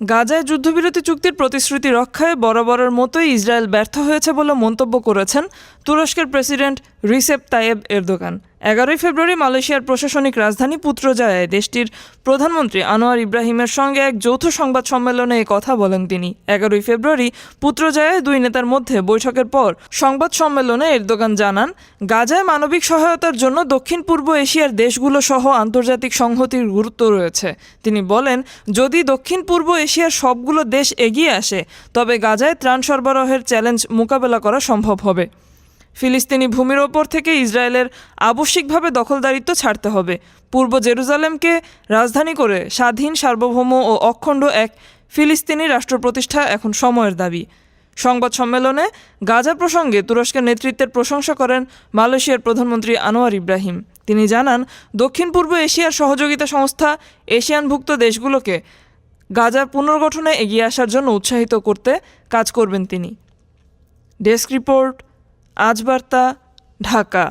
গাজায় যুদ্ধবিরতি চুক্তির প্রতিশ্রুতি রক্ষায় বরাবরের মতোই ইসরায়েল ব্যর্থ হয়েছে বলে মন্তব্য করেছেন তুরস্কের প্রেসিডেন্ট রিসেপ তায়েব এরদোগান। এগারোই ফেব্রুয়ারি মালয়েশিয়ার প্রশাসনিক রাজধানী পুত্রজায়ায় দেশটির প্রধানমন্ত্রী আনোয়ার ইব্রাহিমের সঙ্গে এক যৌথ সংবাদ সম্মেলনে এই কথা বলেন তিনি। এগারোই ফেব্রুয়ারি পুত্রজায়ায় দুই নেতার মধ্যে বৈঠকের পর সংবাদ সম্মেলনে এরদোগান জানান, গাজায় মানবিক সহায়তার জন্য দক্ষিণ পূর্ব এশিয়ার দেশগুলো সহ আন্তর্জাতিক সংহতির গুরুত্ব রয়েছে। তিনি বলেন, যদি দক্ষিণ পূর্ব এশিয়ার সবগুলো দেশ এগিয়ে আসে, তবে গাজায় ত্রাণ সরবরাহের চ্যালেঞ্জ মোকাবেলা করা সম্ভব হবে। ফিলিস্তিনি ভূমির ওপর থেকে ইসরায়েলের আবশ্যিকভাবে দখলদারিত্ব ছাড়তে হবে। পূর্ব জেরুজালেমকে রাজধানী করে স্বাধীন, সার্বভৌম ও অখণ্ড এক ফিলিস্তিনি রাষ্ট্র প্রতিষ্ঠা এখন সময়ের দাবি। সংবাদ সম্মেলনে গাজা প্রসঙ্গে তুরস্কের নেতৃত্বের প্রশংসা করেন মালয়েশিয়ার প্রধানমন্ত্রী আনোয়ার ইব্রাহিম। তিনি জানান দক্ষিণ পূর্ব এশিয়ার সহযোগিতা সংস্থা এশিয়ানভুক্ত দেশগুলোকে গাজার পুনর্গঠনে এগিয়ে আসার জন্য উৎসাহিত করতে কাজ করবেন তিনি। ডেস্ক রিপোর্ট আজ বার্তা ঢাকা।